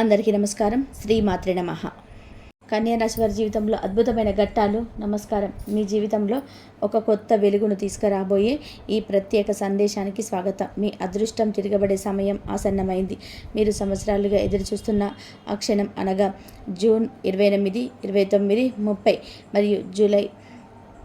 అందరికీ నమస్కారం. శ్రీ మాత్రే నమ. కన్యారాశి వారి జీవితంలో అద్భుతమైన ఘట్టాలు. నమస్కారం. మీ జీవితంలో ఒక కొత్త వెలుగును తీసుకురాబోయే ఈ ప్రత్యేక సందేశానికి స్వాగతం. మీ అదృష్టం తిరగబడే సమయం ఆసన్నమైంది. మీరు సంవత్సరాలుగా ఎదురు చూస్తున్న ఆ క్షణం అనగా జూన్ ఇరవై ఎనిమిది ఇరవై తొమ్మిది ముప్పై మరియు జూలై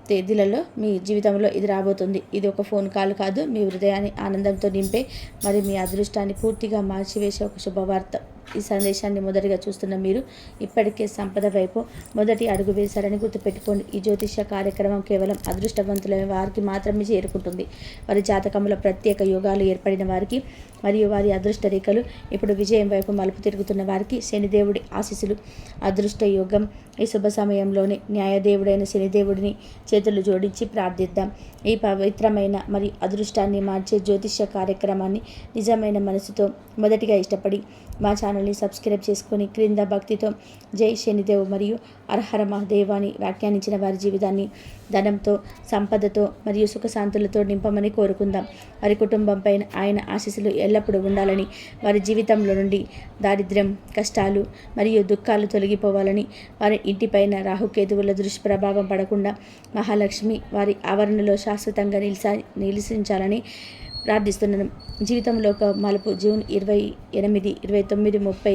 తేదీలలో మీ జీవితంలో ఇది రాబోతుంది. ఇది ఒక ఫోన్ కాల్ కాదు. మీ హృదయాన్ని ఆనందంతో నింపే మరి మీ అదృష్టాన్ని పూర్తిగా మార్చివేసే ఒక శుభవార్త. ఈ సందేశాన్ని మొదటిగా చూస్తున్న మీరు ఇప్పటికే సంపద వైపు మొదటి అడుగు వేశారని గుర్తుపెట్టుకోండి. ఈ జ్యోతిష కార్యక్రమం కేవలం అదృష్టవంతులైన వారికి మాత్రమే చేరుకుంటుంది. వారి జాతకంలో ప్రత్యేక యోగాలు ఏర్పడిన వారికి మరియు వారి అదృష్ట రేఖలు. ఇప్పుడు విజయం వైపు మలుపు తిరుగుతున్న వారికి శనిదేవుడి ఆశీస్సులు. అదృష్ట యోగం. ఈ శుభ సమయంలోనే న్యాయదేవుడైన శనిదేవుడిని చేతులు జోడించి ప్రార్థిద్దాం. ఈ పవిత్రమైన మరియు అదృష్టాన్ని మార్చే జ్యోతిష్య కార్యక్రమాన్ని నిజమైన మనసుతో మొదటిగా ఇష్టపడి మా ఛానల్ని సబ్స్క్రైబ్ చేసుకొని క్రింద భక్తితో జై శనిదేవ్ మరియు అర్హర మహదేవాని వ్యాఖ్యానించిన వారి జీవితాన్ని ధనంతో సంపదతో మరియు సుఖశాంతులతో నింపమని కోరుకుందాం. వారి కుటుంబంపై ఆయన ఆశీస్సులు ఎల్లప్పుడూ ఉండాలని వారి జీవితంలో నుండి దారిద్ర్యం కష్టాలు మరియు దుఃఖాలు తొలగిపోవాలని వారి ఇంటిపైన రాహుకేతువుల దుష్ప్రభావం పడకుండా మహాలక్ష్మి వారి ఆవరణలో శాశ్వతంగా నిలిసా నిలిసించాలని ప్రార్థిస్తున్నాను జీవితంలో ఒక మలుపు జూన్ ఇరవై ఎనిమిది ఇరవై తొమ్మిది ముప్పై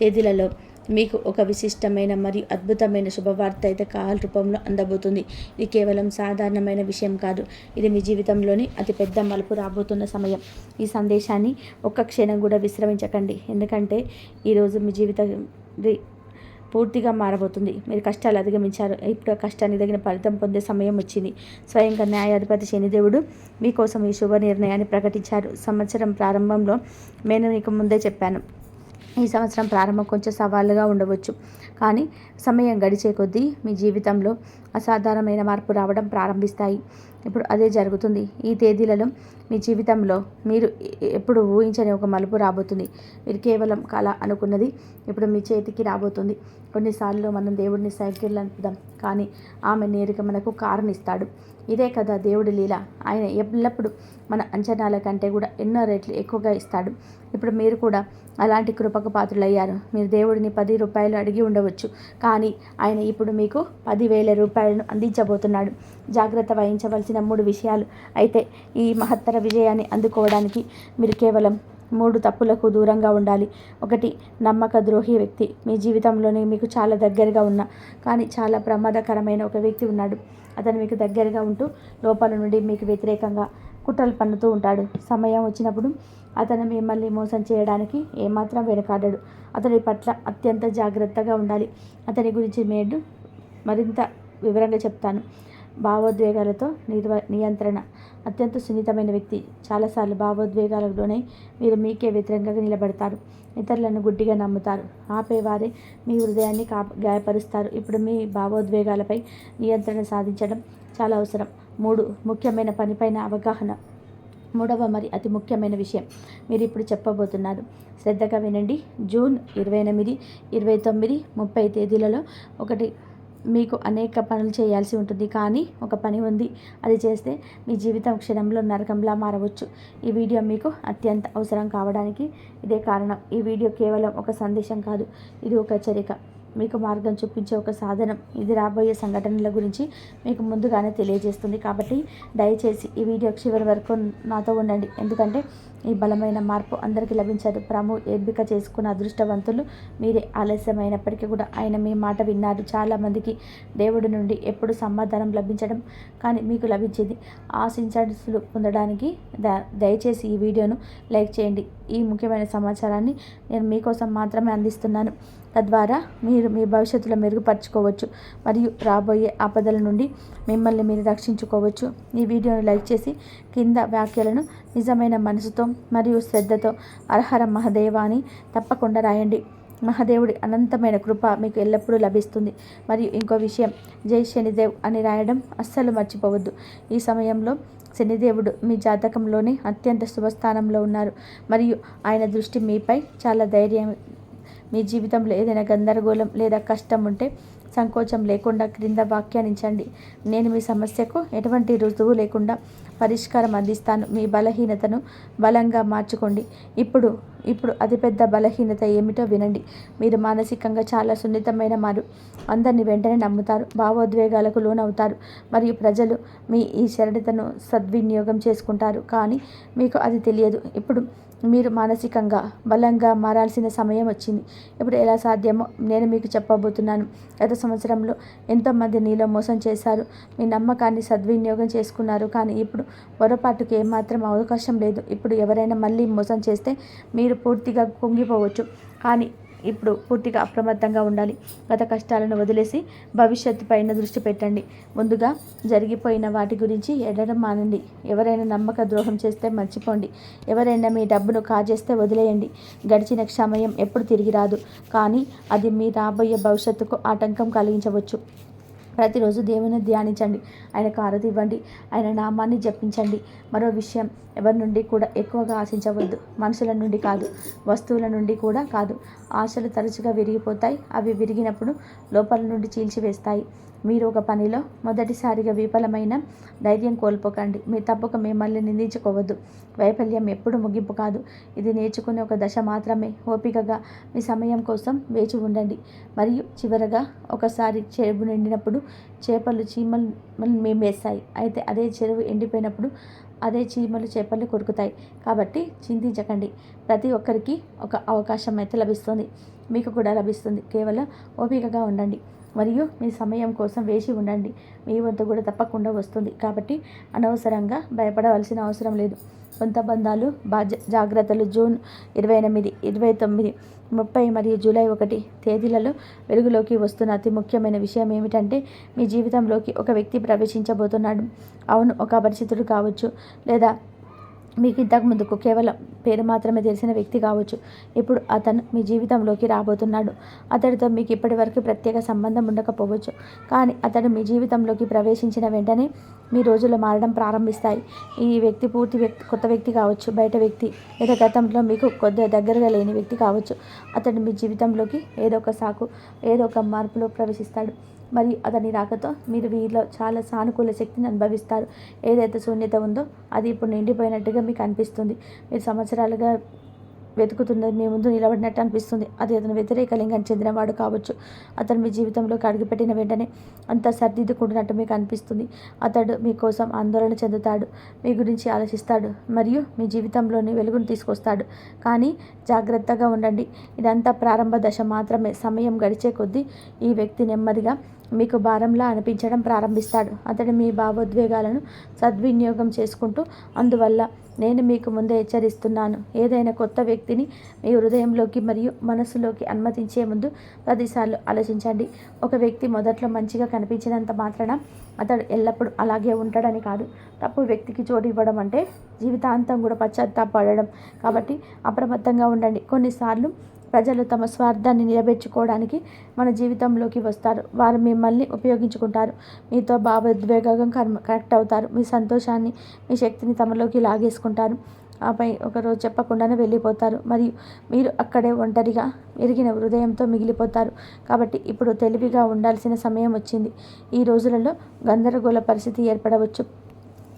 తేదీలలో మీకు ఒక విశిష్టమైన మరియు అద్భుతమైన శుభవార్త అయితే కాల్ రూపంలో అందబోతుంది. ఇది కేవలం సాధారణమైన విషయం కాదు. ఇది మీ జీవితంలోని అతిపెద్ద మలుపు రాబోతున్న సమయం. ఈ సందేశాన్ని ఒక్క క్షణం కూడా విశ్రమించకండి. ఎందుకంటే ఈరోజు మీ జీవితం పూర్తిగా మారబోతుంది. మీరు కష్టాలు అధిగమించారు. ఇప్పుడు ఆ కష్టానికి తగిన ఫలితం పొందే సమయం వచ్చింది. స్వయంగా న్యాయాధిపతి శనిదేవుడు మీకోసం ఈ శుభ నిర్ణయాన్ని ప్రకటించారు. సంవత్సరం ప్రారంభంలో నేను మీకు ముందే చెప్పాను. ఈ సంవత్సరం ప్రారంభం కొంచెం సవాళ్ళుగా ఉండవచ్చు. కానీ సమయం గడిచే కొద్దీ మీ జీవితంలో అసాధారణమైన మార్పు రావడం ప్రారంభిస్తాయి. ఇప్పుడు అదే జరుగుతుంది. ఈ తేదీలలో మీ జీవితంలో మీరు ఎప్పుడు ఊహించని ఒక మలుపు రాబోతుంది. మీరు కేవలం కళ అనుకున్నది ఇప్పుడు మీ చేతికి రాబోతుంది. కొన్నిసార్లు మనం దేవుడిని సైకిల్ అనుకుందాం కానీ ఆమె నేరుగా మనకు కారుని ఇస్తాడు ఇదే కదా దేవుడి లీల. ఆయన ఎల్లప్పుడూ మన అంచనాల కంటే కూడా ఎన్నో రేట్లు ఎక్కువగా ఇస్తాడు. ఇప్పుడు మీరు కూడా అలాంటి కృపకు పాత్రులయ్యారు. మీరు దేవుడిని పది రూపాయలు అడిగి ఉండవచ్చు కానీ ఆయన ఇప్పుడు మీకు పదివేల రూపాయలను అందించబోతున్నాడు. జాగ్రత్త వహించవలసిన మూడు విషయాలు అయితే ఈ మహత్తర విజయాన్ని అందుకోవడానికి మీరు కేవలం మూడు తప్పులకు దూరంగా ఉండాలి. ఒకటి నమ్మక ద్రోహి వ్యక్తి. మీ జీవితంలోనే మీకు చాలా దగ్గరగా ఉన్న కానీ చాలా ప్రమాదకరమైన ఒక వ్యక్తి ఉన్నాడు. అతను మీకు దగ్గరగా ఉంటూ లోపల నుండి మీకు వ్యతిరేకంగా కుట్రలు పన్నుతూ ఉంటాడు. సమయం వచ్చినప్పుడు అతను మిమ్మల్ని మోసం చేయడానికి ఏమాత్రం వెనకాడడు. అతని పట్ల అత్యంత జాగ్రత్తగా ఉండాలి. అతని గురించి మేడు మరింత వివరంగా చెప్తాను. భావోద్వేగాలతో నిర్వ నియంత్రణ. అత్యంత సున్నితమైన వ్యక్తి. చాలాసార్లు భావోద్వేగాలకు లోనై మీరు మీకే వ్యతిరేకంగా నిలబడతారు. ఇతరులను గుడ్డిగా నమ్ముతారు. ఆపేవారే మీ హృదయాన్ని కా గాయపరుస్తారు. ఇప్పుడు మీ భావోద్వేగాలపై నియంత్రణ సాధించడం చాలా అవసరం. మూడు ముఖ్యమైన పనిపైన అవగాహన. మూడవ మరి అతి ముఖ్యమైన విషయం. మీరు ఇప్పుడు చెప్పబోతున్నారు. శ్రద్ధగా వినండి. జూన్ ఇరవై ఎనిమిది ఇరవై తొమ్మిది ముప్పై తేదీలలో ఒకటి మీకు అనేక పనులు చేయాల్సి ఉంటుంది. కానీ ఒక పని ఉంది. అది చేస్తే మీ జీవితం క్షణంలో నరకంలా మారవచ్చు. ఈ వీడియో మీకు అత్యంత అవసరం కావడానికి ఇదే కారణం. ఈ వీడియో కేవలం ఒక సందేశం కాదు. ఇది ఒక హెచ్చరిక మీకు మార్గం చూపించే ఒక సాధనం. ఇది రాబోయే సంఘటనల గురించి మీకు ముందుగానే తెలియజేస్తుంది. కాబట్టి దయచేసి ఈ వీడియో చివరి వరకు నాతో ఉండండి. ఎందుకంటే ఈ బలమైన మార్పు అందరికీ లభించదు. ప్రము ఎంపిక చేసుకున్న అదృష్టవంతులు మీరే. ఆలస్యమైనప్పటికీ కూడా ఆయన మీ మాట విన్నారు. చాలామందికి దేవుడి నుండి ఎప్పుడు సమాధానం లభించడం కానీ మీకు లభించింది ఆశించడుసులు పొందడానికి ద దయచేసి ఈ వీడియోను లైక్ చేయండి. ఈ ముఖ్యమైన సమాచారాన్ని నేను మీకోసం మాత్రమే అందిస్తున్నాను. తద్వారా మీరు మీ భవిష్యత్తులో మెరుగుపరచుకోవచ్చు మరియు రాబోయే ఆపదల నుండి మిమ్మల్ని మీరు రక్షించుకోవచ్చు. ఈ వీడియోను లైక్ చేసి కింద వ్యాఖ్యలను నిజమైన మనసుతో మరియు శ్రద్ధతో అర్హర మహదేవ అని తప్పకుండా రాయండి. మహాదేవుడి అనంతమైన కృప మీకు ఎల్లప్పుడూ లభిస్తుంది. మరియు ఇంకో విషయం జై శనిదేవ్ అని రాయడం అస్సలు మర్చిపోవద్దు. ఈ సమయంలో శనిదేవుడు మీ జాతకంలోనే అత్యంత శుభస్థానంలో ఉన్నారు. మరియు ఆయన దృష్టి మీపై చాలా ధైర్యం మీ జీవితంలో ఏదైనా గందరగోళం లేదా కష్టం ఉంటే సంకోచం లేకుండా క్రింద వ్యాఖ్యానించండి నేను మీ సమస్యకు ఎటువంటి రుజువు లేకుండా పరిష్కారం అందిస్తాను. మీ బలహీనతను బలంగా మార్చుకోండి. ఇప్పుడు ఇప్పుడు అతిపెద్ద బలహీనత ఏమిటో వినండి. మీరు మానసికంగా చాలా సున్నితమైన మారు అందరిని వెంటనే నమ్ముతారు. భావోద్వేగాలకు లోనవుతారు. మరియు ప్రజలు మీ ఈ శరణితను సద్వినియోగం చేసుకుంటారు. కానీ మీకు అది తెలియదు. ఇప్పుడు మీరు మానసికంగా బలంగా మారాల్సిన సమయం వచ్చింది. ఇప్పుడు ఎలా సాధ్యమో నేను మీకు చెప్పబోతున్నాను. గత సంవత్సరంలో ఎంతోమంది నీలో మోసం చేశారు. మీ నమ్మకాన్ని సద్వినియోగం చేసుకున్నారు. కానీ ఇప్పుడు పొరపాటుకి ఏమాత్రం అవకాశం లేదు. ఇప్పుడు ఎవరైనా మళ్ళీ మోసం చేస్తే మీరు పూర్తిగా కుంగిపోవచ్చు. కానీ ఇప్పుడు పూర్తిగా అప్రమత్తంగా ఉండాలి. గత కష్టాలను వదిలేసి భవిష్యత్తు పైన దృష్టి పెట్టండి. ముందుగా జరిగిపోయిన వాటి గురించి ఎడడం మానండి. ఎవరైనా నమ్మక ద్రోహం చేస్తే మర్చిపోండి. ఎవరైనా మీ డబ్బును కాజేస్తే వదిలేయండి. గడిచిన సమయం ఎప్పుడు తిరిగి రాదు. కానీ అది మీ రాబోయే భవిష్యత్తుకు ఆటంకం కలిగించవచ్చు. ప్రతిరోజు దేవుని ధ్యానించండి. ఆయనకు ఆరతి ఇవ్వండి. ఆయన నామాన్ని జపించండి. మరో విషయం ఎవరి నుండి కూడా ఎక్కువగా ఆశించవద్దు. మనుషుల నుండి కాదు వస్తువుల నుండి కూడా కాదు. ఆశలు తరచుగా విరిగిపోతాయి. అవి విరిగినప్పుడు లోపల నుండి చీల్చివేస్తాయి. మీరు ఒక పనిలో మొదటిసారిగా విఫలమైన ధైర్యం కోల్పోకండి. మీ తప్పక మిమ్మల్ని నిందించుకోవద్దు. వైఫల్యం ఎప్పుడు ముగింపు కాదు. ఇది నేర్చుకునే ఒక దశ మాత్రమే. ఓపికగా మీ సమయం కోసం వేచి ఉండండి. మరియు చివరగా ఒకసారి చెరువు నిండినప్పుడు చేపలు చీమలు మేమేస్తాయి. అయితే అదే చెరువు ఎండిపోయినప్పుడు అదే చీమలు చేపలు కొరుకుతాయి. కాబట్టి చింతించకండి. ప్రతి ఒక్కరికి ఒక అవకాశం అయితే లభిస్తుంది. మీకు కూడా లభిస్తుంది. కేవలం ఓపికగా ఉండండి. మరియు మీ సమయం కోసం వేచి ఉండండి. మీ వంతు కూడా తప్పకుండా వస్తుంది. కాబట్టి అనవసరంగా భయపడవలసిన అవసరం లేదు. సొంత బంధాలు బాధ్య జాగ్రత్తలు జూన్ ఇరవై ఎనిమిది ఇరవై తొమ్మిది. ముప్పై మరియు జూలై ఒకటి తేదీలలో వెలుగులోకి వస్తున్న అతి ముఖ్యమైన విషయం ఏమిటంటే మీ జీవితంలోకి ఒక వ్యక్తి ప్రవేశించబోతున్నాడు. అవును ఒక పరిచితుడు కావచ్చు లేదా మీకు ఇంతకు ముందుకు కేవలం పేరు మాత్రమే తెలిసిన వ్యక్తి కావచ్చు. ఇప్పుడు అతను మీ జీవితంలోకి రాబోతున్నాడు. అతడితో మీకు ఇప్పటివరకు ప్రత్యేక సంబంధం ఉండకపోవచ్చు. కానీ అతడు మీ జీవితంలోకి ప్రవేశించిన వెంటనే మీ రోజులు మారడం ప్రారంభిస్తాయి. ఈ వ్యక్తి పూర్తి వ్యక్తి కొత్త వ్యక్తి కావచ్చు బయట వ్యక్తి లేదా గతంలో మీకు కొద్దిగా దగ్గరగా లేని వ్యక్తి కావచ్చు. అతడు మీ జీవితంలోకి ఏదో ఒక సాకు ఏదో ఒక మార్పులో ప్రవేశిస్తాడు. మరియు అతని రాకతో మీరు వీరిలో చాలా సానుకూల శక్తిని అనుభవిస్తారు. ఏదైతే శూన్యత ఉందో అది ఇప్పుడు నిండిపోయినట్టుగా మీకు అనిపిస్తుంది. మీరు సంవత్సరాలుగా వెతుకుతున్నది మీ ముందు నిలబడినట్టు అనిపిస్తుంది. అది అతను వ్యతిరేక లింగానికి చెందినవాడు కావచ్చు. అతను మీ జీవితంలోకి అడుగుపెట్టిన వెంటనే అంత సర్దిద్దుకుంటున్నట్టు మీకు అనిపిస్తుంది. అతడు మీకోసం ఆందోళన చెందుతాడు. మీ గురించి ఆలోచిస్తాడు. మరియు మీ జీవితంలోని వెలుగును తీసుకొస్తాడు. కానీ జాగ్రత్తగా ఉండండి. ఇదంతా ప్రారంభ దశ మాత్రమే. సమయం గడిచే కొద్దీ ఈ వ్యక్తి నెమ్మదిగా మీకు భారంలా అనిపించడం ప్రారంభిస్తాడు. అతడు మీ భావోద్వేగాలను సద్వినియోగం చేసుకుంటూ అందువల్ల నేను మీకు ముందే హెచ్చరిస్తున్నాను. ఏదైనా కొత్త వ్యక్తిని మీ హృదయంలోకి మరియు మనసులోకి అనుమతించే ముందు పదిసార్లు ఆలోచించండి. ఒక వ్యక్తి మొదట్లో మంచిగా కనిపించినంత మాత్రాన అతడు ఎల్లప్పుడూ అలాగే ఉంటాడని కాదు. తప్పు వ్యక్తికి చోటు ఇవ్వడం అంటే జీవితాంతం కూడా పశ్చాత్తాపడడం కాబట్టి అప్రమత్తంగా ఉండండి. కొన్నిసార్లు ప్రజలు తమ స్వార్థాన్ని నిలబెట్టుకోవడానికి మన జీవితంలోకి వస్తారు. వారు మిమ్మల్ని ఉపయోగించుకుంటారు. మీతో భావోద్వేగం కనెక్ట్ అవుతారు. మీ సంతోషాన్ని మీ శక్తిని తమలోకి లాగేసుకుంటారు. ఆపై ఒకరోజు చెప్పకుండానే వెళ్ళిపోతారు. మరియు మీరు అక్కడే ఒంటరిగా ఎరిగిన హృదయంతో మిగిలిపోతారు. కాబట్టి ఇప్పుడు తెలివిగా ఉండాల్సిన సమయం వచ్చింది. ఈ రోజులలో గందరగోళ పరిస్థితి ఏర్పడవచ్చు.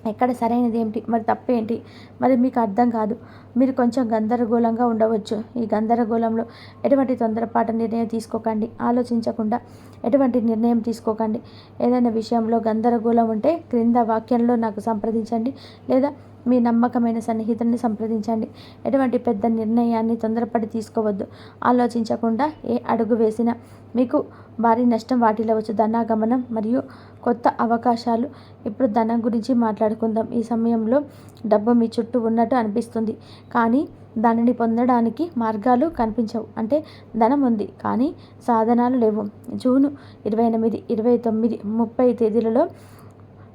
ఎక్కడ సరైనది ఏమిటి? మరి తప్పేంటి? మరి మీకు అర్థం కాదు. మీరు కొంచెం గందరగోళంగా ఉండవచ్చు. ఈ గందరగోళంలో ఎటువంటి తొందరపాటు నిర్ణయం తీసుకోకండి. ఆలోచించకుండా ఎటువంటి నిర్ణయం తీసుకోకండి. ఏదైనా విషయంలో గందరగోళం ఉంటే క్రింద వాక్యంలో నాకు సంప్రదించండి. లేదా మీ నమ్మకమైన సన్నిహితుడిని సంప్రదించండి. ఎటువంటి పెద్ద నిర్ణయాన్ని తొందరపడి తీసుకోవద్దు. ఆలోచించకుండా ఏ అడుగు వేసినా మీకు భారీ నష్టం వాటిల్లవచ్చు ధనాగమనం మరియు కొత్త అవకాశాలు. ఇప్పుడు ధనం గురించి మాట్లాడుకుందాం. ఈ సమయంలో డబ్బు మీ చుట్టూ ఉన్నట్టు అనిపిస్తుంది. కానీ దానిని పొందడానికి మార్గాలు కనిపించవు. అంటే ధనం ఉంది కానీ సాధనాలు లేవు. జూను ఇరవై ఎనిమిది ఇరవై తొమ్మిది ముప్పై తేదీలలో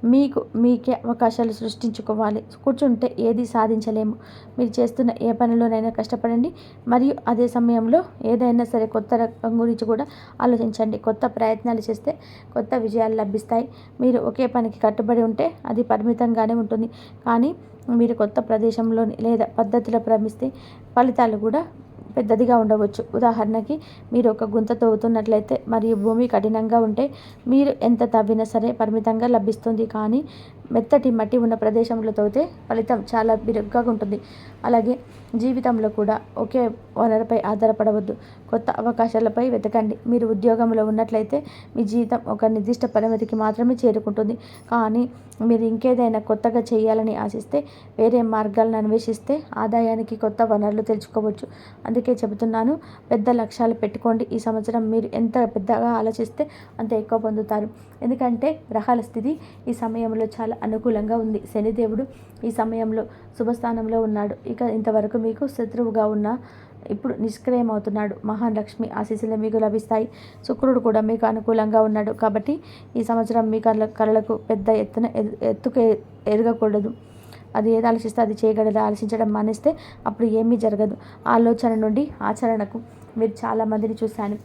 మీకు మీకే అవకాశాలు సృష్టించుకోవాలి. కూర్చుంటే ఏది సాధించలేము. మీరు చేస్తున్న ఏ పనిలోనైనా కష్టపడండి. మరియు అదే సమయంలో ఏదైనా సరే కొత్త రకం గురించి కూడా ఆలోచించండి. కొత్త ప్రయత్నాలు చేస్తే కొత్త విజయాలు లభిస్తాయి. మీరు ఒకే పనికి కట్టుబడి ఉంటే అది పరిమితంగానే ఉంటుంది. కానీ మీరు కొత్త ప్రదేశంలోని లేదా పద్ధతిలో ప్రమిస్తే ఫలితాలు కూడా పెద్దదిగా ఉండవచ్చు. ఉదాహరణకి మీరు ఒక గుంత తవ్వుతున్నట్లయితే మరియు భూమి కఠినంగా ఉంటే మీరు ఎంత తవ్వినా సరే పరిమితంగా లభిస్తుంది. కానీ మెత్తటి మట్టి ఉన్న ప్రదేశంలో తవ్వితే ఫలితం చాలా బిరుగ్గా ఉంటుంది. అలాగే జీవితంలో కూడా ఒకే వనరుపై ఆధారపడవద్దు. కొత్త అవకాశాలపై వెతకండి. మీరు ఉద్యోగంలో ఉన్నట్లయితే మీ జీవితం ఒక నిర్దిష్ట పరిమితికి మాత్రమే చేరుకుంటుంది. కానీ మీరు ఇంకేదైనా కొత్తగా చేయాలని ఆశిస్తే వేరే మార్గాలను అన్వేషిస్తే ఆదాయానికి కొత్త వనరులు తెలుసుకోవచ్చు అందుకే చెబుతున్నాను పెద్ద లక్ష్యాలు పెట్టుకోండి. ఈ సంవత్సరం మీరు ఎంత పెద్దగా ఆలోచిస్తే అంత ఎక్కువ పొందుతారు. ఎందుకంటే గ్రహాల స్థితి ఈ సమయంలో చాలా అనుకూలంగా ఉంది. శనిదేవుడు ఈ సమయంలో శుభస్థానంలో ఉన్నాడు. ఇక ఇంతవరకు మీకు శత్రువుగా ఉన్న ఇప్పుడు నిష్క్రియమవుతున్నాడు మహాలక్ష్మి ఆశీస్సులు మీకు లభిస్తాయి. శుక్రుడు కూడా మీకు అనుకూలంగా ఉన్నాడు కాబట్టి ఈ సంవత్సరం మీ కళ్ళ కళలకు పెద్ద ఎత్తున ఎత్తుకు ఎరగకూడదు. అది ఏది ఆలోచిస్తే అది చేయగలదు ఆలోచించడం మానేస్తే అప్పుడు ఏమీ జరగదు. ఆలోచన నుండి ఆచరణకు మీరు చాలామందిని చూశాను.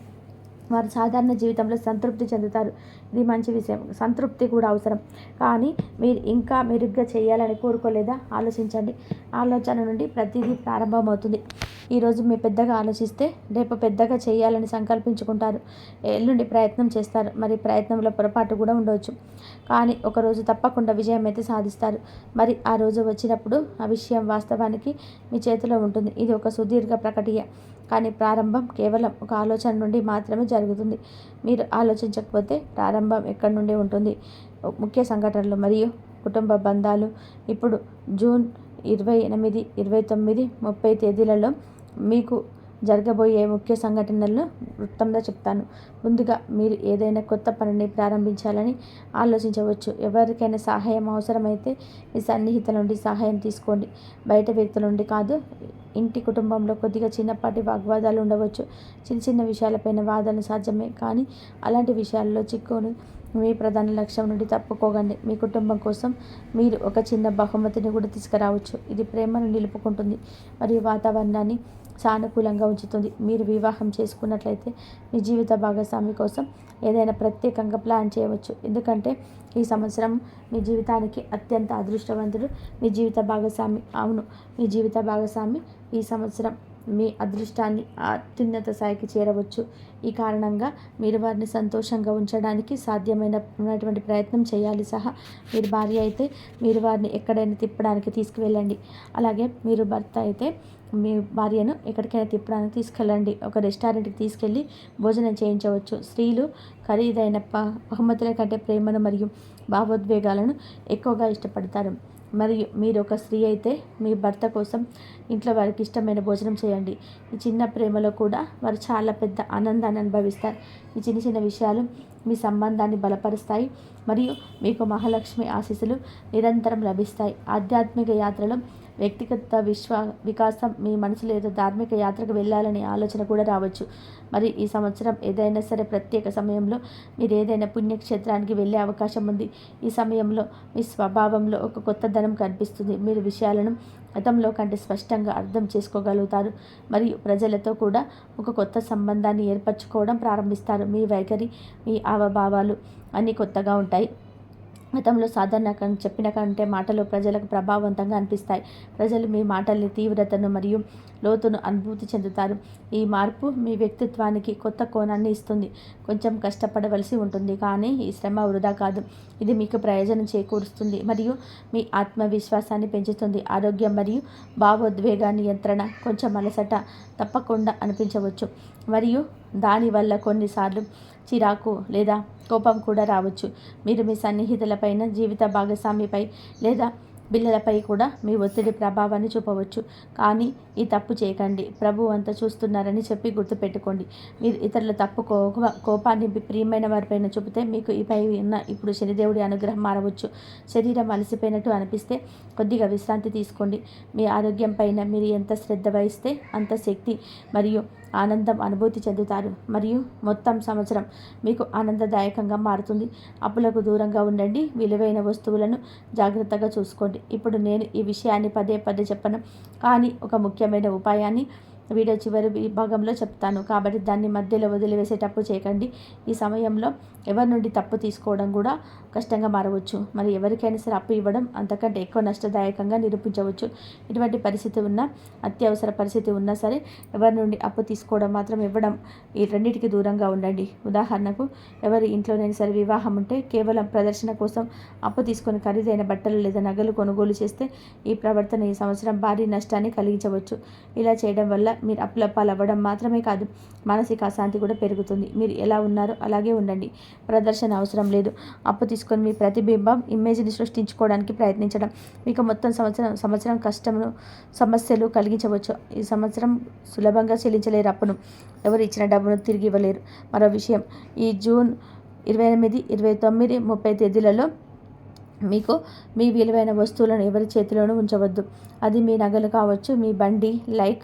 వారు సాధారణ జీవితంలో సంతృప్తి చెందుతారు. ఇది మంచి విషయం. సంతృప్తి కూడా అవసరం. కానీ మీరు ఇంకా మెరుగ్గా చేయాలని కోరుకోలేదా? ఆలోచించండి. ఆలోచన నుండి ప్రతిదీ ప్రారంభమవుతుంది. ఈరోజు మీరు పెద్దగా ఆలోచిస్తే రేపు పెద్దగా చేయాలని సంకల్పించుకుంటారు. ఎల్లుండి ప్రయత్నం చేస్తారు. మరి ప్రయత్నంలో పొరపాటు కూడా ఉండవచ్చు. కానీ ఒకరోజు తప్పకుండా విజయం అయితే సాధిస్తారు. మరి ఆ రోజు వచ్చినప్పుడు ఆ విషయం వాస్తవానికి మీ చేతిలో ఉంటుంది. ఇది ఒక సుదీర్ఘ ప్రకటియ. కానీ ప్రారంభం కేవలం ఒక ఆలోచన నుండి మాత్రమే జరుగుతుంది. మీరు ఆలోచించకపోతే ప్రారంభం ఎక్కడి నుండి ఉంటుంది? ముఖ్య సంఘటనలు మరియు కుటుంబ బంధాలు. ఇప్పుడు జూన్ ఇరవై ఎనిమిది ఇరవై తొమ్మిది ముప్పై తేదీలలో మీకు జరగబోయే ముఖ్య సంఘటనలను వృత్తంగా చెప్తాను. ముందుగా మీరు ఏదైనా కొత్త పనిని ప్రారంభించాలని ఆలోచించవచ్చు. ఎవరికైనా సహాయం అవసరమైతే మీ సన్నిహితుల నుండి సహాయం తీసుకోండి. బయట వ్యక్తుల నుండి కాదు ఇంటి కుటుంబంలో కొద్దిగా చిన్నపాటి వాగ్వాదాలు ఉండవచ్చు. చిన్న చిన్న విషయాలపైన వాదన సాధ్యమే కానీ అలాంటి విషయాల్లో చిక్కుని మీ ప్రధాన లక్ష్యం నుండి తప్పుకోకండి. మీ కుటుంబం కోసం మీరు ఒక చిన్న బహుమతిని కూడా తీసుకురావచ్చు. ఇది ప్రేమను నిలుపుకుంటుంది. మరియు వాతావరణాన్ని సానుకూలంగా ఉంచుతుంది. మీరు వివాహం చేసుకున్నట్లయితే మీ జీవిత భాగస్వామి కోసం ఏదైనా ప్రత్యేకంగా ప్లాన్ చేయవచ్చు. ఎందుకంటే ఈ సంవత్సరం మీ జీవితానికి అత్యంత అదృష్టవంతుడు మీ జీవిత భాగస్వామి. అవును మీ జీవిత భాగస్వామి ఈ సంవత్సరం మీ అదృష్టాన్ని అత్యున్నత స్థాయికి చేరవచ్చు. ఈ కారణంగా మీరు వారిని సంతోషంగా ఉంచడానికి సాధ్యమైన ఉన్నటువంటి ప్రయత్నం చేయాలి. సహా మీరు భార్య అయితే మీరు వారిని ఎక్కడైనా తిప్పడానికి తీసుకువెళ్ళండి. అలాగే మీరు భర్త అయితే మీ భార్యను ఎక్కడికైనా తిప్పడానికి తీసుకెళ్ళండి. ఒక రెస్టారెంట్కి తీసుకెళ్ళి భోజనం చేయించవచ్చు. స్త్రీలు ఖరీదైన ప బహుమతుల కంటే ప్రేమను మరియు భావోద్వేగాలను ఎక్కువగా ఇష్టపడతారు. మరియు మీరు ఒక స్త్రీ అయితే మీ భర్త కోసం ఇంట్లో వారికి ఇష్టమైన భోజనం చేయండి. ఈ చిన్న ప్రేమలో కూడా వారు చాలా పెద్ద ఆనందాన్ని అనుభవిస్తారు. ఈ చిన్న చిన్న విషయాలు మీ సంబంధాన్ని బలపరుస్తాయి. మరియు మీకు మహాలక్ష్మి ఆశీస్సులు నిరంతరం లభిస్తాయి. ఆధ్యాత్మిక యాత్రలో వ్యక్తిగత విశ్వ వికాసం మీ మనసులో ఏదో ధార్మిక యాత్రకు వెళ్ళాలనే ఆలోచన కూడా రావచ్చు. మరి ఈ సంవత్సరం ఏదైనా సరే ప్రత్యేక సమయంలో మీరు ఏదైనా పుణ్యక్షేత్రానికి వెళ్ళే అవకాశం ఉంది. ఈ సమయంలో మీ స్వభావంలో ఒక కొత్త ధనం కనిపిస్తుంది. మీరు విషయాలను గతంలో కంటే స్పష్టంగా అర్థం చేసుకోగలుగుతారు. మరియు ప్రజలతో కూడా ఒక కొత్త సంబంధాన్ని ఏర్పరచుకోవడం ప్రారంభిస్తారు. మీ వైఖరి మీ ఆవభావాలు అన్నీ కొత్తగా ఉంటాయి. గతంలో సాధారణ చెప్పిన కంటే మాటలు ప్రజలకు ప్రభావవంతంగా అనిపిస్తాయి. ప్రజలు మీ మాటల్ని తీవ్రతను మరియు లోతును అనుభూతి చెందుతారు. ఈ మార్పు మీ వ్యక్తిత్వానికి కొత్త కోణాన్ని ఇస్తుంది. కొంచెం కష్టపడవలసి ఉంటుంది కానీ ఈ శ్రమ వృధా కాదు. ఇది మీకు ప్రయోజనం చేకూరుస్తుంది మరియు మీ ఆత్మవిశ్వాసాన్ని పెంచుతుంది. ఆరోగ్యం మరియు భావోద్వేగ నియంత్రణ కొంచెం అలసట తప్పకుండా అనిపించవచ్చు. మరియు దానివల్ల కొన్నిసార్లు చిరాకు లేదా కోపం కూడా రావచ్చు. మీరు మీ సన్నిహితులపైన జీవిత భాగస్వామిపై లేదా బిల్లలపై కూడా మీ ఒత్తిడి ప్రభావాన్ని చూపవచ్చు. కానీ ఈ తప్పు చేయకండి. ప్రభు అంతా చూస్తున్నారని చెప్పి గుర్తుపెట్టుకోండి. మీరు ఇతరుల తప్పు కోపాన్ని ప్రియమైన వారిపైన చూపితే మీకు ఈపై ఉన్న ఇప్పుడు శనిదేవుడి అనుగ్రహం మారవచ్చు. శరీరం అలసిపోయినట్టు అనిపిస్తే కొద్దిగా విశ్రాంతి తీసుకోండి. మీ ఆరోగ్యం పైన మీరు ఎంత శ్రద్ధ వహిస్తే అంత శక్తి మరియు ఆనందం అనుభూతి చెందుతారు. మరియు మొత్తం సంవత్సరం మీకు ఆనందదాయకంగా మారుతుంది. అప్పులకు దూరంగా ఉండండి. విలువైన వస్తువులను జాగ్రత్తగా చూసుకోండి. ఇప్పుడు నేను ఈ విషయాన్ని పదే పదే చెప్పను. కానీ ఒక ముఖ్యమైన ఉపాయాన్ని వీడియో చివరి విభాగంలో చెప్తాను. కాబట్టి దాన్ని మధ్యలో వదిలివేసేటప్పుడు చేయకండి. ఈ సమయంలో ఎవరి నుండి తప్పు తీసుకోవడం కూడా కష్టంగా మారవచ్చు. మరి ఎవరికైనా సరే అప్పు ఇవ్వడం అంతకంటే ఎక్కువ నష్టదాయకంగా నిరూపించవచ్చు. ఇటువంటి పరిస్థితి ఉన్నా అత్యవసర పరిస్థితి ఉన్నా సరే ఎవరి నుండి అప్పు తీసుకోవడం మాత్రం ఇవ్వడం ఈ రెండింటికి దూరంగా ఉండండి. ఉదాహరణకు ఎవరి ఇంట్లోనైనా సరే వివాహం ఉంటే కేవలం ప్రదర్శన కోసం అప్పు తీసుకొని ఖరీదైన బట్టలు లేదా నగలు కొనుగోలు చేస్తే ఈ ప్రవర్తన ఈ సంవత్సరం భారీ నష్టాన్ని కలిగించవచ్చు. ఇలా చేయడం వల్ల మీరు అప్పుల పాలవ్వడం మాత్రమే కాదు మానసిక అశాంతి కూడా పెరుగుతుంది. మీరు ఎలా ఉన్నారో అలాగే ఉండండి. ప్రదర్శన అవసరం లేదు. అప్పు తీసుకొని మీ ప్రతిబింబం ఇమేజ్ని సృష్టించుకోవడానికి ప్రయత్నించడం. మీకు మొత్తం సంవత్సరం సంవత్సరం కష్టమును సమస్యలు కలిగించవచ్చు. ఈ సంవత్సరం సులభంగా చెల్లించలేరు అప్పును. ఎవరు ఇచ్చిన డబ్బును తిరిగి ఇవ్వలేరు. మరో విషయం ఈ జూన్ ఇరవై ఎనిమిది ఇరవై తొమ్మిది ముప్పై తేదీలలో మీకు మీ విలువైన వస్తువులను ఎవరి చేతిలోనూ ఉంచవద్దు. అది మీ నగలు కావచ్చు మీ బండి లైక్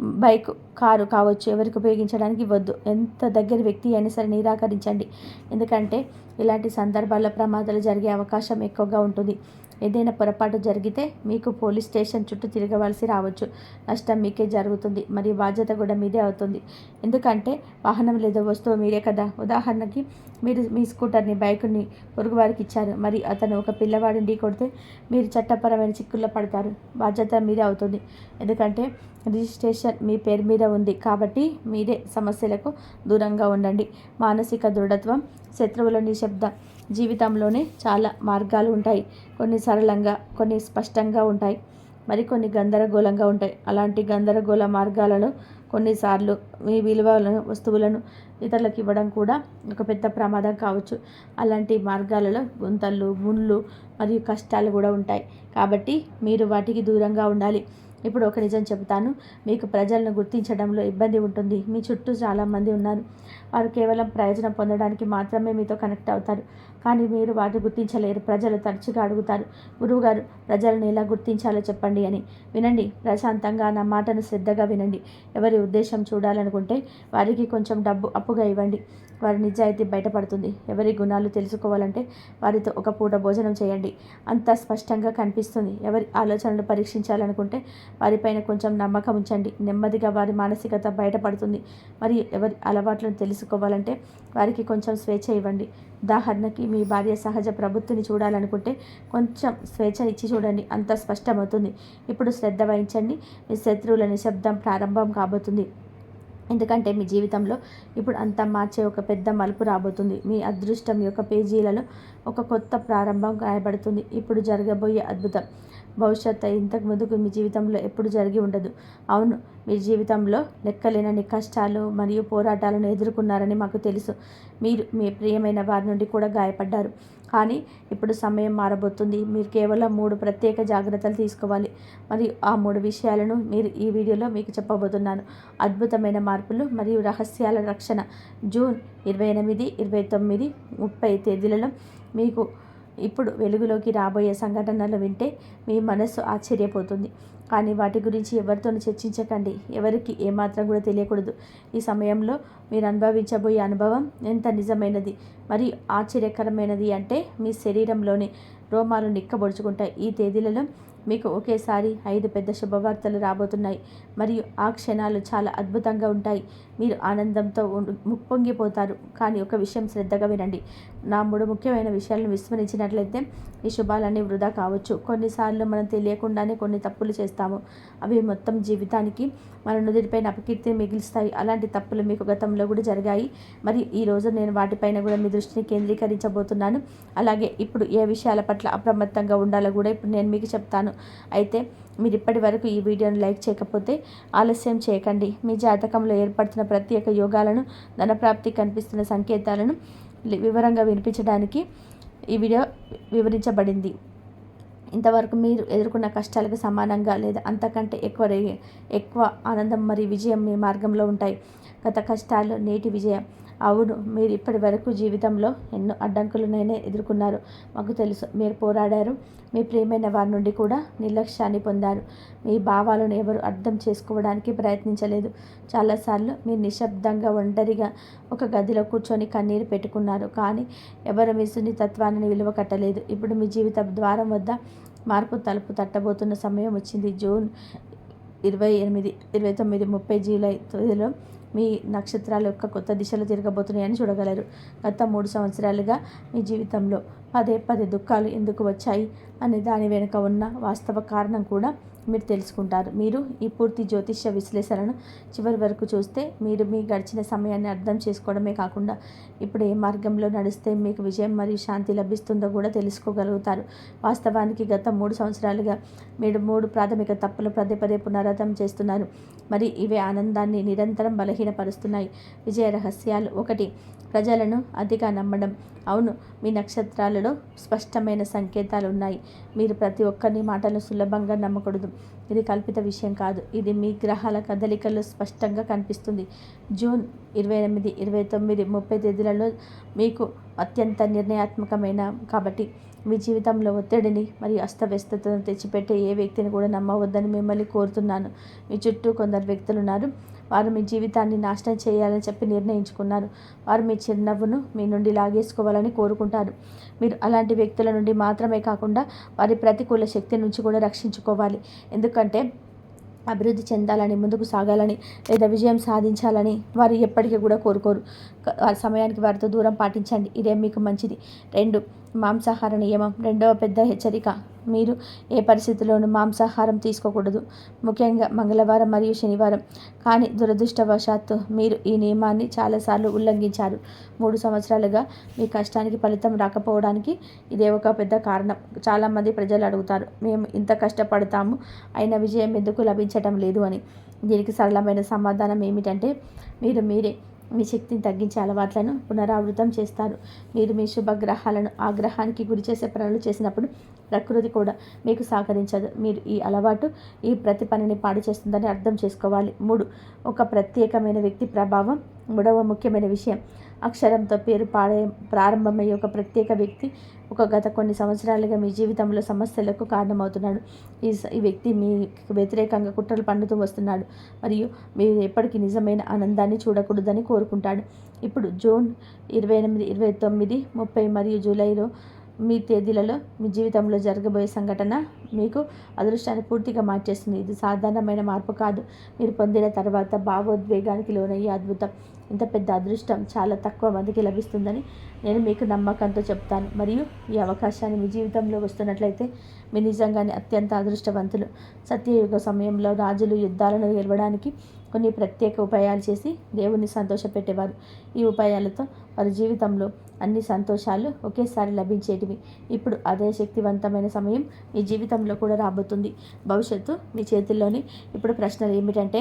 బైక్ కారు కావచ్చు ఎవరికి ఉపయోగించడానికి ఇవ్వద్దు. ఎంత దగ్గర వ్యక్తి అయినా సరే నిరాకరించండి. ఎందుకంటే ఇలాంటి సందర్భాల్లో ప్రమాదాలు జరిగే అవకాశం ఎక్కువగా ఉంటుంది. ఏదైనా పొరపాటు జరిగితే మీకు పోలీస్ స్టేషన్ చుట్టూ తిరగవలసి రావచ్చు. నష్టం మీకే జరుగుతుంది. మరియు బాధ్యత కూడా మీదే అవుతుంది. ఎందుకంటే వాహనం లేదా వస్తువు మీరే కదా. ఉదాహరణకి మీరు మీ స్కూటర్ని బైక్ని పొరుగు వారికి ఇచ్చారు. మరి అతను ఒక పిల్లవాడిని ఢీ కొడితే మీరు చట్టపరమైన చిక్కుల్లో పడతారు. బాధ్యత మీదే అవుతుంది. ఎందుకంటే రిజిస్ట్రేషన్ మీ పేరు మీద ఉంది కాబట్టి మీరే సమస్యలకు దూరంగా ఉండండి. మానసిక దృఢత్వం శత్రువుల నిశ్శబ్దం. జీవితంలోనే చాలా మార్గాలు ఉంటాయి. కొన్ని సరళంగా కొన్ని స్పష్టంగా ఉంటాయి. మరికొన్ని గందరగోళంగా ఉంటాయి. అలాంటి గందరగోళ మార్గాలలో కొన్నిసార్లు మీ విలువలను వస్తువులను ఇతరులకు ఇవ్వడం కూడా ఒక పెద్ద ప్రమాదం కావచ్చు. అలాంటి మార్గాలలో గుంతలు ముళ్ళు మరియు కష్టాలు కూడా ఉంటాయి. కాబట్టి మీరు వాటికి దూరంగా ఉండాలి. ఇప్పుడు ఒక నిజం చెబుతాను. మీకు ప్రజలను గుర్తించడంలో ఇబ్బంది ఉంటుంది. మీ చుట్టూ చాలామంది ఉన్నారు. వారు కేవలం ప్రయోజనం పొందడానికి మాత్రమే మీతో కనెక్ట్ అవుతారు. కానీ మీరు వాటిని గుర్తించలేరు. ప్రజలు తరచుగా అడుగుతారు గురువుగారు ప్రజలను ఎలా గుర్తించాలో చెప్పండి అని. వినండి ప్రశాంతంగా నా మాటను శ్రద్ధగా వినండి. ఎవరి ఉద్దేశం చూడాలనుకుంటే వారికి కొంచెం డబ్బు అప్పుగా ఇవ్వండి. వారి నిజాయితీ బయటపడుతుంది. ఎవరి గుణాలు తెలుసుకోవాలంటే వారితో ఒక పూట భోజనం చేయండి. అంత స్పష్టంగా కనిపిస్తుంది. ఎవరి ఆలోచనలు పరీక్షించాలనుకుంటే వారిపైన కొంచెం నమ్మకం ఉంచండి. నెమ్మదిగా వారి మానసికత బయటపడుతుంది. మరియు ఎవరి అలవాట్లను తెలుసుకోవాలంటే వారికి కొంచెం స్వేచ్ఛ ఇవ్వండి. ఉదాహరణకి మీ భార్య సహజ ప్రభుత్వని చూడాలనుకుంటే కొంచెం స్వేచ్ఛ ఇచ్చి చూడండి. అంత స్పష్టమవుతుంది. ఇప్పుడు శ్రద్ధ వహించండి. మీ శత్రువుల నిశ్శబ్దం ప్రారంభం కాబోతుంది. ఎందుకంటే మీ జీవితంలో ఇప్పుడు అంతా మార్చే ఒక పెద్ద మలుపు రాబోతుంది. మీ అదృష్టం యొక్క పేజీలలో ఒక కొత్త ప్రారంభం గాయబడుతుంది ఇప్పుడు జరగబోయే అద్భుతం. భవిష్యత్తు ఇంతకు ముందుకు మీ జీవితంలో ఎప్పుడు జరిగి ఉండదు. అవును మీ జీవితంలో లెక్కలేనని కష్టాలు మరియు పోరాటాలను ఎదుర్కొన్నారని మాకు తెలుసు. మీరు మీ ప్రియమైన వారి నుండి కూడా గాయపడ్డారు. కానీ ఇప్పుడు సమయం మారబోతుంది. మీరు కేవలం మూడు ప్రత్యేక జాగ్రత్తలు తీసుకోవాలి. మరియు ఆ మూడు విషయాలను మీరు ఈ వీడియోలో మీకు చెప్పబోతున్నాను. అద్భుతమైన మార్పులు మరియు రహస్యాల రక్షణ. జూన్ ఇరవై ఎనిమిది ఇరవై తొమ్మిది ముప్పై తేదీలలో మీకు ఇప్పుడు వెలుగులోకి రాబోయే సంఘటనలు వింటే మీ మనస్సు ఆశ్చర్యపోతుంది. కానీ వాటి గురించి ఎవరితోనూ చర్చించకండి. ఎవరికి ఏమాత్రం కూడా తెలియకూడదు. ఈ సమయంలో మీరు అనుభవించబోయే అనుభవం ఎంత నిజమైనది మరియు ఆశ్చర్యకరమైనది అంటే మీ శరీరంలోని రోమాలు నిక్కబొడుచుకుంటాయి. ఈ తేదీలలో మీకు ఒకేసారి ఐదు పెద్ద శుభవార్తలు రాబోతున్నాయి. మరియు ఆ క్షణాలు చాలా అద్భుతంగా ఉంటాయి. మీరు ఆనందంతో ముప్పొంగిపోతారు కానీ ఒక విషయం శ్రద్ధగా వినండి. నా మూడు ముఖ్యమైన విషయాలను విస్మరించినట్లయితే ఈ శుభాలన్నీ వృధా కావచ్చు. కొన్నిసార్లు మనం తెలియకుండానే కొన్ని తప్పులు చేస్తాము. అవి మొత్తం జీవితానికి మన నుదిరిపైన అపకీర్తిని మిగిలిస్తాయి. అలాంటి తప్పులు మీకు గతంలో కూడా జరిగాయి. మరి ఈరోజు నేను వాటిపైన కూడా మీ దృష్టిని కేంద్రీకరించబోతున్నాను. అలాగే ఇప్పుడు ఏ విషయాల పట్ల అప్రమత్తంగా ఉండాలో కూడా ఇప్పుడు నేను మీకు చెప్తాను. అయితే మీరు ఇప్పటి వరకు ఈ వీడియోను లైక్ చేయకపోతే ఆలస్యం చేయకండి. మీ జాతకంలో ఏర్పడుతున్న ప్రత్యేక యోగాలను ధనప్రాప్తి కనిపిస్తున్న సంకేతాలను వివరంగా వినిపించడానికి ఈ వీడియో వివరించబడింది. ఇంతవరకు మీరు ఎదుర్కొన్న కష్టాలకు సమానంగా లేదా అంతకంటే ఎక్కువ ఎక్కువ ఆనందం మరియు విజయం మీ మార్గంలో ఉంటాయి. గత కష్టాలు నేటి విజయం అవును మీరు ఇప్పటి వరకు జీవితంలో ఎన్నో అడ్డంకులనైనా ఎదుర్కొన్నారు. మాకు తెలుసు మీరు పోరాడారు. మీ ప్రియమైన వారి నుండి కూడా నిర్లక్ష్యాన్ని పొందారు. మీ భావాలను ఎవరు అర్థం చేసుకోవడానికి ప్రయత్నించలేదు. చాలాసార్లు మీరు నిశ్శబ్దంగా ఒంటరిగా ఒక గదిలో కూర్చొని కన్నీరు పెట్టుకున్నారు. కానీ ఎవరు మీ సున్నితత్వాన్ని విలువ కట్టలేదు ఇప్పుడు మీ జీవిత ద్వారం వద్ద మార్పు తలుపు తట్టబోతున్న సమయం వచ్చింది. జూన్ ఇరవై ఎనిమిది ఇరవై తొమ్మిది ముప్పై జూలై తొమ్మిదిలో మీ నక్షత్రాల యొక్క కొత్త దిశలో తిరగబోతున్నాయని చూడగలరు. గత మూడు సంవత్సరాలుగా మీ జీవితంలో పదే పదే దుఃఖాలు ఎందుకు వచ్చాయి? అనే దాని వెనుక ఉన్న వాస్తవ కారణం కూడా మీరు తెలుసుకుంటారు. మీరు ఈ పూర్తి జ్యోతిష్య విశ్లేషణను చివరి వరకు చూస్తే మీరు మీ గడిచిన సమయాన్ని అర్థం చేసుకోవడమే కాకుండా ఇప్పుడు ఏ మార్గంలో నడిస్తే మీకు విజయం మరియు శాంతి లభిస్తుందో కూడా తెలుసుకోగలుగుతారు. వాస్తవానికి గత మూడు సంవత్సరాలుగా మీరు మూడు ప్రాథమిక తప్పులు పదే పదే పునరాధం చేస్తున్నారు. మరి ఇవే ఆనందాన్ని నిరంతరం బలహీనపరుస్తున్నాయి. విజయ రహస్యాలు ఒకటి ప్రజలను అతిగా నమ్మడం. అవును మీ నక్షత్రాలలో స్పష్టమైన సంకేతాలు ఉన్నాయి మీరు ప్రతి ఒక్కరిని మాటలు సులభంగా నమ్మకూడదు. ఇది కల్పిత విషయం కాదు. ఇది మీ గ్రహాల కదలికల్లో స్పష్టంగా కనిపిస్తుంది. జూన్ ఇరవై ఎనిమిది ఇరవై తొమ్మిది ముప్పై తేదీలలో మీకు అత్యంత నిర్ణయాత్మకమైన కాబట్టి మీ జీవితంలో ఒత్తిడిని మరియు అస్తవ్యస్తతను తెచ్చిపెట్టే ఏ వ్యక్తిని కూడా నమ్మవద్దని మిమ్మల్ని కోరుతున్నాను. మీ చుట్టూ కొందరు వ్యక్తులు ఉన్నారు వారు మీ జీవితాన్ని నాశనం చేయాలని చెప్పి నిర్ణయించుకున్నారు. వారు మీ చిరునవ్వును మీ నుండి లాగేసుకోవాలని కోరుకుంటారు. మీరు అలాంటి వ్యక్తుల నుండి మాత్రమే కాకుండా వారి ప్రతికూల శక్తి నుంచి కూడా రక్షించుకోవాలి. ఎందుకంటే అభివృద్ధి చెందాలని ముందుకు సాగాలని లేదా విజయం సాధించాలని వారు ఎప్పటికీ కూడా కోరుకోరు. సమయానికి వారితో దూరం పాటించండి. ఇదే మీకు మంచిది. రెండు మాంసాహార నియమం రెండవ పెద్ద హెచ్చరిక. మీరు ఏ పరిస్థితిలోనూ మాంసాహారం తీసుకోకూడదు. ముఖ్యంగా మంగళవారం మరియు శనివారం. కానీ దురదృష్టవశాత్తు మీరు ఈ నియమాన్ని చాలాసార్లు ఉల్లంఘించారు. మూడు సంవత్సరాలుగా మీ కష్టానికి ఫలితం రాకపోవడానికి ఇదే ఒక పెద్ద కారణం. చాలామంది ప్రజలు అడుగుతారు మేము ఇంత కష్టపడతాము అయిన విజయం ఎందుకు లభించటం లేదు అని. దీనికి సరళమైన సమాధానం ఏమిటంటే మీరు మీరే మీ శక్తిని తగ్గించే అలవాట్లను పునరావృతం చేస్తారు. మీరు మీ శుభగ్రహాలను ఆగ్రహానికి గురి చేసే పనులు చేసినప్పుడు ప్రకృతి కూడా మీకు సహకరించదు. మీరు ఈ అలవాటు ఈ ప్రతి పనిని పాడు చేస్తుందని అర్థం చేసుకోవాలి. మూడు ఒక ప్రత్యేకమైన వ్యక్తి ప్రభావం. మూడవ ముఖ్యమైన విషయం అక్షరంతో పేరు పాడే ప్రారంభమయ్యే ఒక ప్రత్యేక వ్యక్తి ఒక గత కొన్ని సంవత్సరాలుగా మీ జీవితంలో సమస్యలకు కారణమవుతున్నాడు. ఈ ఈ వ్యక్తి మీ వ్యతిరేకంగా కుట్రలు పండుతూ వస్తున్నాడు మరియు మీరు ఎప్పటికీ నిజమైన ఆనందాన్ని చూడకూడదని కోరుకుంటాడు. ఇప్పుడు జూన్ ఇరవై ఎనిమిది ఇరవై తొమ్మిది ముప్పై మరియు జూలైలో మీ తేదీలలో మీ జీవితంలో జరగబోయే సంఘటన మీకు అదృష్టాన్ని పూర్తిగా మార్చేస్తుంది. ఇది సాధారణమైన మార్పు కాదు. మీరు పొందిన తర్వాత భావోద్వేగానికి లోనయ్యే అద్భుతం. ఇంత పెద్ద అదృష్టం చాలా తక్కువ మందికి లభిస్తుందని నేను మీకు నమ్మకంతో చెప్తాను. మరియు ఈ అవకాశాన్ని మీ జీవితంలో వస్తున్నట్లయితే మీ నిజంగానే అత్యంత అదృష్టవంతులు. సత్యయుగ సమయంలో రాజులు యుద్ధాలను గెలవడానికి కొన్ని ప్రత్యేక ఉపాయాలు చేసి దేవుని సంతోషపెట్టేవారు. ఈ ఉపాయాలతో వారి జీవితంలో అన్ని సంతోషాలు ఒకేసారి లభించేటివి. ఇప్పుడు అదే శక్తివంతమైన సమయం మీ జీవితంలో కూడా రాబోతుంది. భవిష్యత్తు మీ చేతుల్లోని. ఇప్పుడు ప్రశ్నలు ఏమిటంటే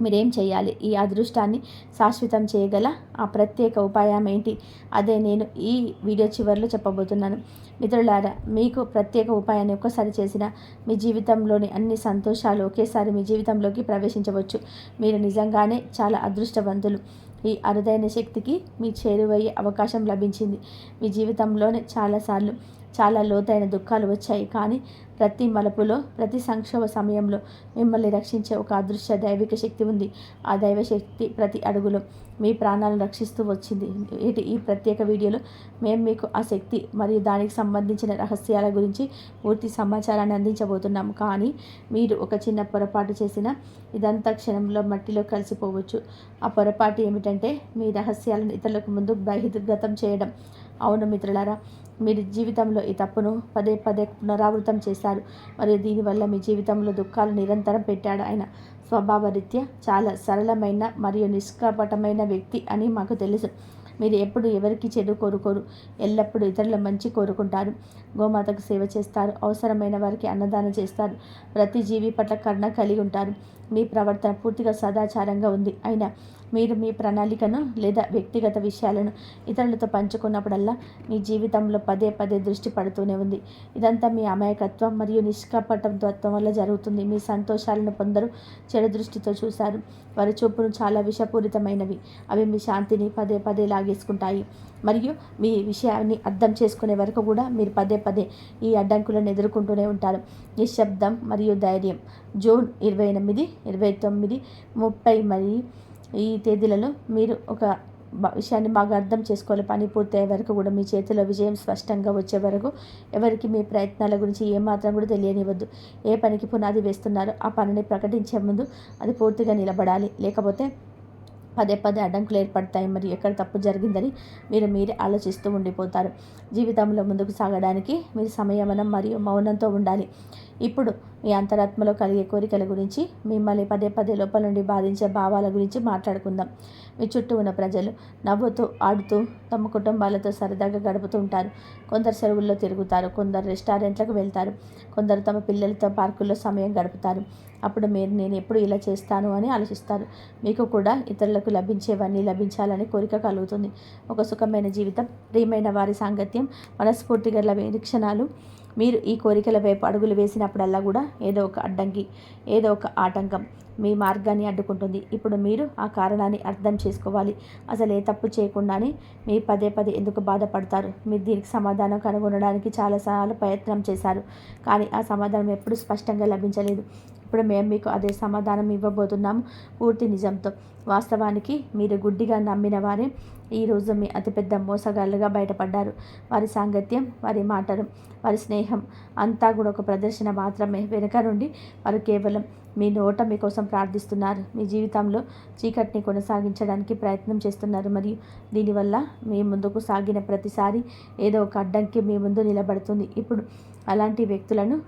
మీరేం చేయాలి? ఈ అదృష్టాన్ని శాశ్వతం చేయగల ఆ ప్రత్యేక ఉపాయం ఏంటి? అదే నేను ఈ వీడియో చివరిలో చెప్పబోతున్నాను. మిత్రులారా మీకు ప్రత్యేక ఉపాయాన్ని ఒక్కసారి చేసిన మీ జీవితంలోని అన్ని సంతోషాలు ఒకేసారి మీ జీవితంలోకి ప్రవేశించవచ్చు. మీరు నిజంగానే చాలా అదృష్టవంతులు. ఈ అరుదైన శక్తికి మీ చేరువయ్యే అవకాశం లభించింది. మీ జీవితంలోనే చాలాసార్లు చాలా లోతైన దుఃఖాలు వచ్చాయి. కానీ ప్రతి మలుపులో ప్రతి సంక్షోభ సమయంలో మిమ్మల్ని రక్షించే ఒక అదృశ్య దైవిక శక్తి ఉంది. ఆ దైవ శక్తి ప్రతి అడుగులో మీ ప్రాణాలను రక్షిస్తూ వచ్చింది. ఇటు ఈ ప్రత్యేక వీడియోలో మేము మీకు ఆ శక్తి మరియు దానికి సంబంధించిన రహస్యాల గురించి పూర్తి సమాచారాన్ని అందించబోతున్నాము కానీ మీరు ఒక చిన్న పొరపాటు చేసిన ఇదంతా క్షణంలో మట్టిలో కలిసిపోవచ్చు. ఆ పొరపాటు ఏమిటంటే మీ రహస్యాలను ఇతరులకు ముందు బహిర్గతం చేయడం. అవును మిత్రులారా మీరు జీవితంలో ఈ తప్పును పదే పదే పునరావృతం చేశారు. మరియు దీనివల్ల మీ జీవితంలో దుఃఖాలు నిరంతరం పెట్టాడు ఆయన. స్వభావరీత్యా చాలా సరళమైన మరియు నిష్కపటమైన వ్యక్తి అని మాకు తెలుసు. మీరు ఎప్పుడు ఎవరికి చెడు కోరుకోరు. ఎల్లప్పుడూ ఇతరుల మంచి కోరుకుంటారు. గోమాతకు సేవ చేస్తారు. అవసరమైన వారికి అన్నదానం చేస్తారు. ప్రతి జీవి పట్ల కరుణ కలిగి ఉంటారు. మీ ప్రవర్తన పూర్తిగా సదాచారంగా ఉంది. అయినా మీరు మీ ప్రణాళికను లేదా వ్యక్తిగత విషయాలను ఇతరులతో పంచుకున్నప్పుడల్లా మీ జీవితంలో పదే పదే దృష్టి పడుతూనే ఉంది. ఇదంతా మీ అమాయకత్వం మరియు నిష్కపటత్వం వల్ల జరుగుతుంది. మీ సంతోషాలను పొందరు చెడు దృష్టితో చూశారు. వారి చూపును చాలా విషపూరితమైనవి. అవి మీ శాంతిని పదే పదే లాగేసుకుంటాయి. మరియు మీ విషయాన్ని అర్థం చేసుకునే వరకు కూడా మీరు పదే పదే ఈ అడ్డంకులను ఎదుర్కొంటూనే ఉంటారు. నిశ్శబ్దం మరియు ధైర్యం. జూన్ ఇరవై ఎనిమిది ఇరవై తొమ్మిది ముప్పై మరియు ఈ తేదీలలో మీరు ఒక విషయాన్ని బాగా అర్థం చేసుకోవాలి. పని పూర్తయ్యే వరకు కూడా మీ చేతిలో విజయం స్పష్టంగా వచ్చే వరకు ఎవరికి మీ ప్రయత్నాల గురించి ఏమాత్రం కూడా తెలియనివ్వద్దు. ఏ పనికి పునాది వేస్తున్నారో ఆ పనిని ప్రకటించే ముందు అది పూర్తిగా నిలబడాలి. లేకపోతే పదే పదే అడ్డంకులు ఏర్పడతాయి. మరియు ఎక్కడ తప్పు జరిగిందని మీరు మీరే ఆలోచిస్తూ ఉండిపోతారు. జీవితంలో ముందుకు సాగడానికి మీరు సంయమనం మరియు మౌనంతో ఉండాలి. ఇప్పుడు మీ అంతరాత్మలో కలిగే కోరికల గురించి మిమ్మల్ని పదే పదే లోపల నుండి బాధించే భావాల గురించి మాట్లాడుకుందాం. మీ చుట్టూ ఉన్న ప్రజలు నవ్వుతూ ఆడుతూ తమ కుటుంబాలతో సరదాగా గడుపుతూ ఉంటారు. కొందరు సెలవుల్లో తిరుగుతారు కొందరు రెస్టారెంట్లకు వెళ్తారు కొందరు తమ పిల్లలతో పార్కుల్లో సమయం గడుపుతారు. అప్పుడు మీరు నేను ఎప్పుడు ఇలా చేస్తాను అని ఆలోచిస్తారు. మీకు కూడా ఇతరులకు లభించేవన్నీ లభించాలని కోరిక కలుగుతుంది. ఒక సుఖమైన జీవితం ప్రియమైన వారి సాంగత్యం మనస్ఫూర్తిగా నిరీక్షణాలు మీరు ఈ కోరికల వైపు అడుగులు వేసినప్పుడల్లా కూడా ఏదో ఒక అడ్డంకి ఏదో ఒక ఆటంకం మీ మార్గాన్ని అడ్డుకుంటుంది. ఇప్పుడు మీరు ఆ కారణాన్ని అర్థం చేసుకోవాలి. అసలు ఏ తప్పు చేయకుండానే మీ పదే పదే ఎందుకు బాధపడతారు? మీరు దీనికి సమాధానం కనుగొనడానికి చాలాసార్లు ప్రయత్నం చేశారు. కానీ ఆ సమాధానం ఎప్పుడు స్పష్టంగా లభించలేదు. ఇప్పుడు మేము మీకు అదే సమాధానం ఇవ్వబోతున్నాము. పూర్తి నిజంతో. వాస్తవానికి మీరు గుడ్డిగా నమ్మిన వారే ఈరోజు మీ అతిపెద్ద మోసగాళ్ళుగా బయటపడ్డారు. వారి సాంగత్యం వారి మాటలు వారి స్నేహం అంతా కూడా ఒక ప్రదర్శన మాత్రమే. వెనుక నుండి వారు కేవలం మీ నోట మీకోసం ప్రార్థిస్తున్నారు. మీ జీవితంలో చీకటిని కొనసాగించడానికి ప్రయత్నం చేస్తున్నారు. మరియు దీనివల్ల మీ ముందుకు సాగిన ప్రతిసారి ఏదో ఒక అడ్డంకి మీ ముందు నిలబడుతుంది. ఇప్పుడు అలాంటి వ్యక్తులను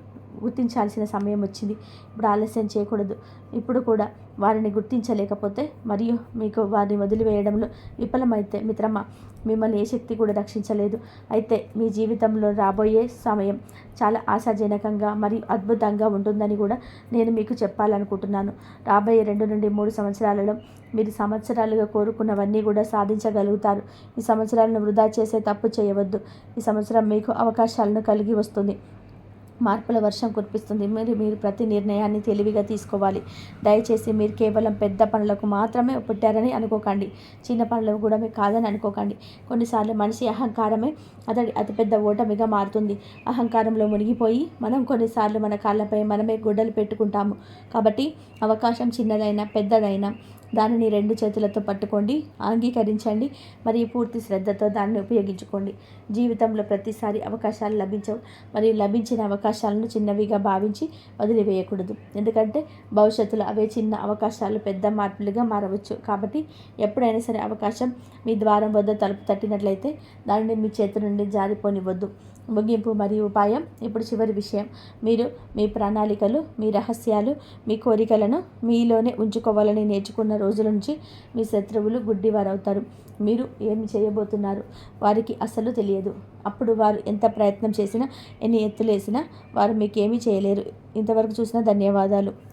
గుర్తించాల్సిన సమయం వచ్చింది. ఇప్పుడు ఆలస్యం చేయకూడదు. ఇప్పుడు కూడా వారిని గుర్తించలేకపోతే మరియు మీకు వారిని వదిలివేయడంలో విఫలమైతే మిత్రమా మిమ్మల్ని ఏ శక్తి కూడా రక్షించలేదు. అయితే మీ జీవితంలో రాబోయే సమయం చాలా ఆశాజనకంగా మరియు అద్భుతంగా ఉంటుందని కూడా నేను మీకు చెప్పాలనుకుంటున్నాను. రాబోయే రెండు నుండి మూడు సంవత్సరాలలో మీరు సంవత్సరాలుగా కోరుకున్నవన్నీ కూడా సాధించగలుగుతారు. ఈ సంవత్సరాలను వృధా చేసే తప్పు చేయవద్దు. ఈ సంవత్సరం మీకు అవకాశాలను కలిగి వస్తుంది. మార్పుల వర్షం కురిపిస్తుంది. మీరు మీరు ప్రతి నిర్ణయాన్ని తెలివిగా తీసుకోవాలి. దయచేసి మీరు కేవలం పెద్ద పనులకు మాత్రమే పుట్టారని అనుకోకండి. చిన్న పనులకు కూడా మీరు కాదని అనుకోకండి. కొన్నిసార్లు మనిషి అహంకారమే అతడి అతిపెద్ద ఓటమిగా మారుతుంది. అహంకారంలో మునిగిపోయి మనం కొన్నిసార్లు మన కాళ్ళపై మనమే గుడ్డలు పెట్టుకుంటాము. కాబట్టి అవకాశం చిన్నదైనా పెద్దదైనా దానిని రెండు చేతులతో పట్టుకోండి అంగీకరించండి మరియు పూర్తి శ్రద్ధతో దాన్ని ఉపయోగించుకోండి. జీవితంలో ప్రతిసారి అవకాశాలు లభించవు. మరియు లభించిన అవకాశాలను చిన్నవిగా భావించి వదిలివేయకూడదు. ఎందుకంటే భవిష్యత్తులో అవే చిన్న అవకాశాలు పెద్ద మార్పులుగా మారవచ్చు. కాబట్టి ఎప్పుడైనా సరే అవకాశం మీ ద్వారం వద్ద తలుపు తట్టినట్లయితే దానిని మీ చేతి నుండి జారిపోనివ్వద్దు. ముగింపు మరియు ఉపాయం. ఇప్పుడు చివరి విషయం. మీరు మీ ప్రణాళికలు మీ రహస్యాలు మీ కోరికలను మీలోనే ఉంచుకోవాలని నేర్చుకున్న రోజుల నుంచి మీ శత్రువులు గుడ్డివారవుతారు. మీరు ఏమి చేయబోతున్నారు? వారికి అసలు తెలియదు. అప్పుడు వారు ఎంత ప్రయత్నం చేసినా ఎన్ని ఎత్తులేసినా వారు మీకేమీ చేయలేరు. ఇంతవరకు చూసిన ధన్యవాదాలు.